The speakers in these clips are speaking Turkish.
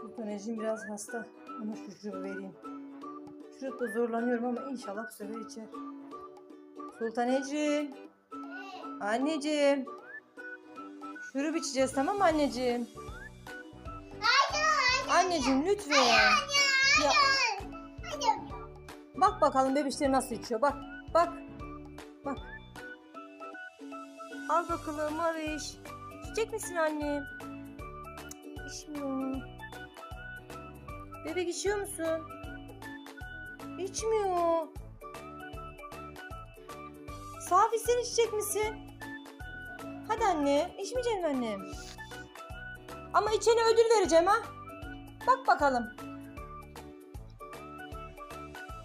Sultaneciğim biraz hasta. Ona şu şurubu vereyim. Şurupta zorlanıyorum ama inşallah bu sefer içer. Sultaneciğim. Anneciğim. Şurup içeceğiz tamam mı anneciğim? Anneciğim lütfen. Ya, bak bakalım bebişleri nasıl içiyor. Bak. Bak. Bak. Al bakalım Maviş. İçecek misin annem? Cık, İçmiyor. Bebek içiyor musun? İçmiyor. Safi sen içecek misin? Hadi anne. İçmeyecek misin annem? Ama içene ödül vereceğim ha. Bak bakalım.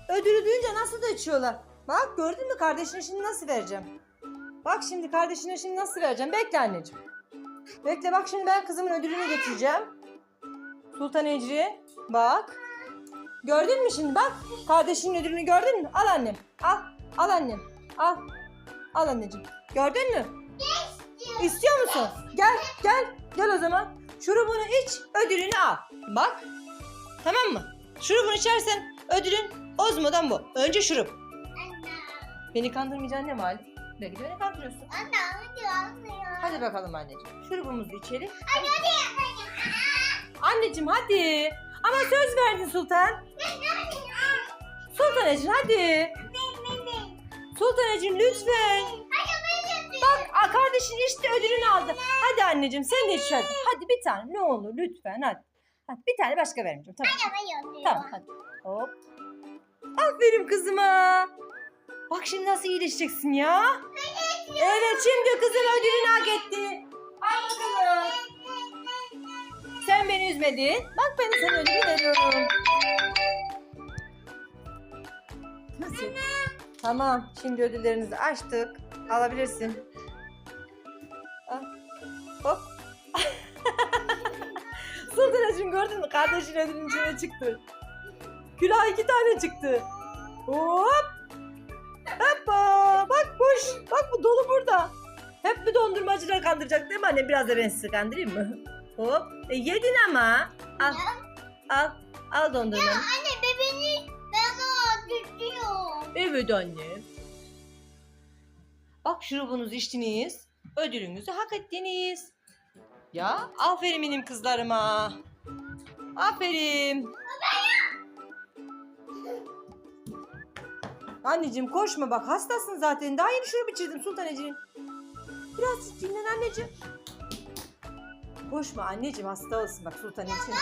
Ödülü duyunca nasıl da içiyorlar. Bak gördün mü kardeşine şimdi nasıl vereceğim. Bak şimdi kardeşine şimdi nasıl vereceğim. Bekle anneciğim. Bekle bak şimdi ben kızımın ödülünü getireceğim. Sultan Ecri. Bak. Gördün mü şimdi bak. Kardeşinin ödülünü gördün mü? Al annem. Al. Al annem. Al. Al anneciğim. Gördün mü? İstiyor musun? Gel gel. Gel o zaman. Şurubunu iç. Ödülünü al. Bak. Tamam mı? Şurubunu içersen ödülün Ozmo'dan bu. Önce şurup. Beni kandırmayacaksın ne mal? Belki de beni kandırıyorsun. Hadi bakalım anneciğim. Şurubumuzu içelim. Anneciğim hadi. Ama söz verdin Sultan. Sultan Ecin hadi. Sultan Ecin lütfen. Bak a, kardeşin işte ödülünü aldı. Hadi anneciğim sen de iç hadi. Hadi bir tane ne olur lütfen hadi. Hadi bir tane başka vermeyeceğim tamam. Tamam hadi. Hop. Aferin kızıma. Bak şimdi nasıl iyileşeceksin ya. Evet şimdi kızım ödülünü hak etti. Al bakalım. Sen beni üzmedin. Bak ben sana ödülü veriyorum. Nasıl? Tamam. Şimdi ödüllerinizi açtık. Alabilirsin. Al. Hop. Sultanacığım gördün mü? Kardeşin ödülün içine çıktı. Külah iki tane çıktı. Hop. Hoppa. Bak boş. Bak bu dolu burada. Hep bir dondurmacılar kandıracak değil mi anne? Biraz da ben sizi kandırayım mı? Hop. E, yedin ama. Al. Al. Al dondurmanı. Anne bebeğini bana tutuyor. Evet anne. Bak şurubunuzu içtiniz. Ödülünüzü hak ettiniz. Ya aferin benim kızlarıma. Aferin. Anneciğim koşma bak hastasın zaten. Daha yeni şurup içirdim Sultaneciğim. Biraz dinlen anneciğim. Koşma anneciğim hasta olsun bak Sultan için.